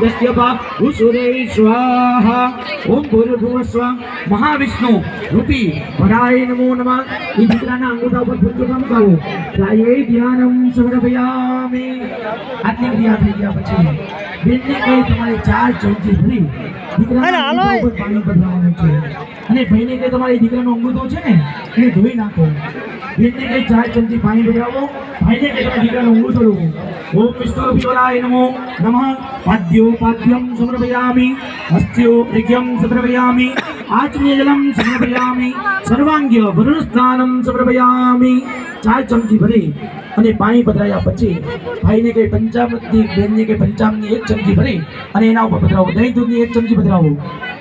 દસ્યપા ઉસુરે સ્વાહા ઓમ મહાવિષ્ણુ રૂપી વરાય નમો નમઃ એ દીકરાના અંગૂઠા ઉપર ફૂલચોખા મુકાવો ત્રાયે ધ્યાનમ સમર્પયામિ આટલી બધી થઈ ગયા પછી બેનને કહી તમારે ચાર ચમચી ભરી દીકરાના અંગૂઠા ઉપર પાણી ભરવાનું છે અને ભાઈને કહી તમારી દીકરાનો અંગૂઠો છે ને એને ધોઈ નાખો પાણી ભરાવો ભાઈને કહી તમારા દીકરાનો અંગૂઠો લો ઓમ વિષ્ણુ વિવરાય નમો નમઃ. પાદ્યો પાદ્યમ సమర్పయామి સમર્પયામિ. આચમ્ય જલમ સમર્પયામિ. સર્વાંગ્ય વરુણસ્થાનમ સમર્પયામિ. ચાર ચમચી ભરી અને પાણી પધરાયા પછી ભાઈને કઈ પંચામૃતની બેનને કઈ પંચામની એક ચમચી ભરી અને એના ઉપર પધરાવો. દહીં દૂધની એક ચમચી પધરાવો.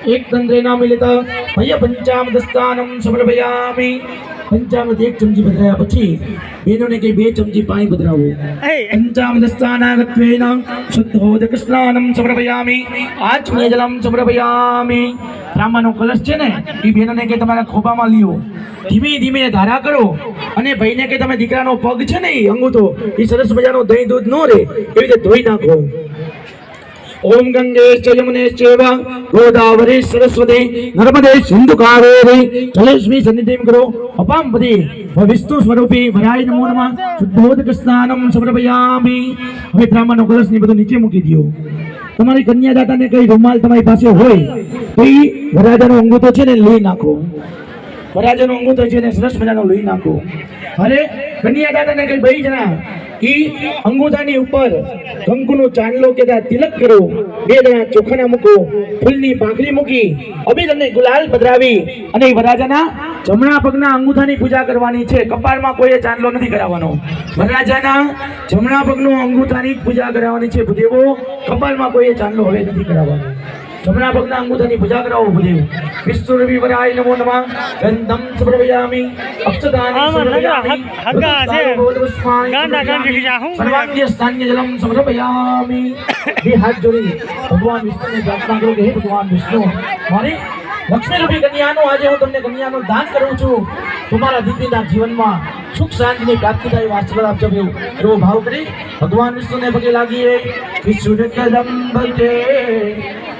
એક તંત્રે ના મિલિત ભય પંચામૃત સ્થાનમ સમર્પયામિ. પંચામૃત એક ચમચી પધરાયા પછી બેનોને કઈ બે ચમચી પાણી પધરાવો. પંચામૃતસ્થાનાગત્વેન શુદ્ધોદક સ્નાનમ સમર્પયામિ આચમ્ય જલમ સમર્પયામિ. રામાનો કલશ છે ને એ બેનોને કે તમારા ખોબામાં લ્યો. ધીમે ધીમે ધારા કરો અને ભાઈને કે તમે દીકરાનો પગ છે ને એ અંગૂઠો એ સરસ મજાનો દહીં દૂધ નો રે એવી રીતે ધોઈ નાખો. ઓમ ગંગે યમુને ચૈવ ગોદાવરી સરસ્વતી નર્મદે સિંધુ કાવેરી જલેશ્મી સન્નિધિમ કરો અપામ પદે વિષ્ણુ સ્વરૂપી વરાય નમો નમઃ શુદ્ધોદક સ્નાનમ હવે બ્રાહ્મણનો કલશ ને બધું નીચે મૂકી દો તમારી કન્યાદાતાને કઈ રૂમાલ તમારી પાસે હોય, તો એ વરાજાનો અંગૂઠો છે ને લઈ નાખો. વરાજાનો અંગૂઠો છે ને સરસ મજાનો લઈ નાખો. અરે કન્યાદાતાને કઈ ભાઈ જણા ઈ અંગૂઠાની ઉપર કંકુનો ચાંદલો કે ત્યાં તિલક કરો બે જણા ચોખાના મૂકો, ફૂલની પાંખડી મૂકી, અભિનંદન ગુલાલ પધરાવી અને વરરાજાના જમણા પગના અંગૂઠાની પૂજા કરવાની છે. કપાળમાં કોઈએ ચાંદલો નથી કરાવવાનો. વરરાજાના જમણા પગનો અંગૂઠાની પૂજા કરાવવાની છે. ભૂદેવો, કપાળમાં કોઈએ ચાંદલો હવે નથી કરાવવાનો. જમણા પગના અંગૂઠાની પૂજા કરાવો ભૂદેવ. વિષ્ણુ રવિ વરાય નમો નમઃ. ગંધમ સમર્પયામિ અક્ષતાની આમાં સમર્પયામિ હગા છે. ગાંડા ગાંડી સમર્પયામિ. હું? સર્વાંગ્ય સ્થાન્ય જલમ સમર્પયામિ બે હાથ જોડી. ભગવાન વિષ્ણુને પ્રાર્થના કરો કે હે ભગવાન વિષ્ણુ મારી લક્ષ્મી રૂપી કન્યાનો આજે હું તમને કન્યાનો દાન કરું છું. તમારા દીકરીના જીવનમાં સુખ શાંતિની પ્રાપ્તિ થાય આશીર્વાદ આપજો એવું એવો ભાવ કરી ભગવાન વિષ્ણુને પગે લાગીએ. વિષ્ણુ કદમ કૃષ્ણએ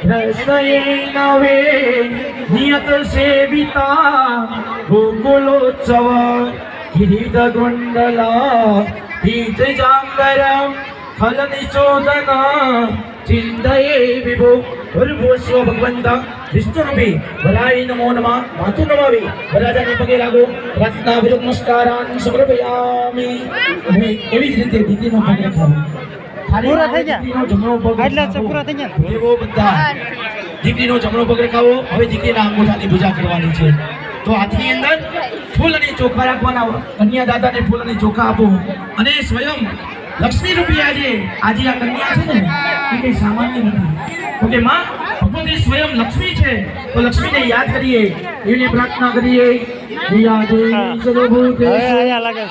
નવે નિયત સેવિતા ગોકુલોત્સવ કિરીટ ગુંડલા તીર્થ જાંબરમ ફલ નિચોદના ચિંતયે વિભો ભૂર્ભુસ્વ ભગવંત વિષ્ણુરૂપી વરાય નમો નમઃ માથું નમાવી વરરાજાને પગે લાગો પ્રાર્થના વિરુદ્ધ નમસ્કારાન સમર્પયામિ અને એવી જ રીતે દીકરીનો પગ રખાવો ખાલી પૂરા થઈ ગયા? પૂરા થઈ ગયા? એવો બધા. દીકરીનો જમણો પગ રખાવો. હવે દીકરીના અંગૂઠાની પૂજા કરવાની છે. તો હાથની અંદર ફૂલ અને ચોખા રાખવાના. કન્યા દાદાને ફૂલ અને ચોખા આપો. અને સ્વયં લક્ષ્મી રૂપી આજે આજે આ કન્યા છે ને, એ કઈ સામાન્ય નથી. ઓકે માં, ભગવતી સ્વયં લક્ષ્મી છે. તો લક્ષ્મીને યાદ કરીએ. એની પ્રાર્થના કરીએ. అలాగే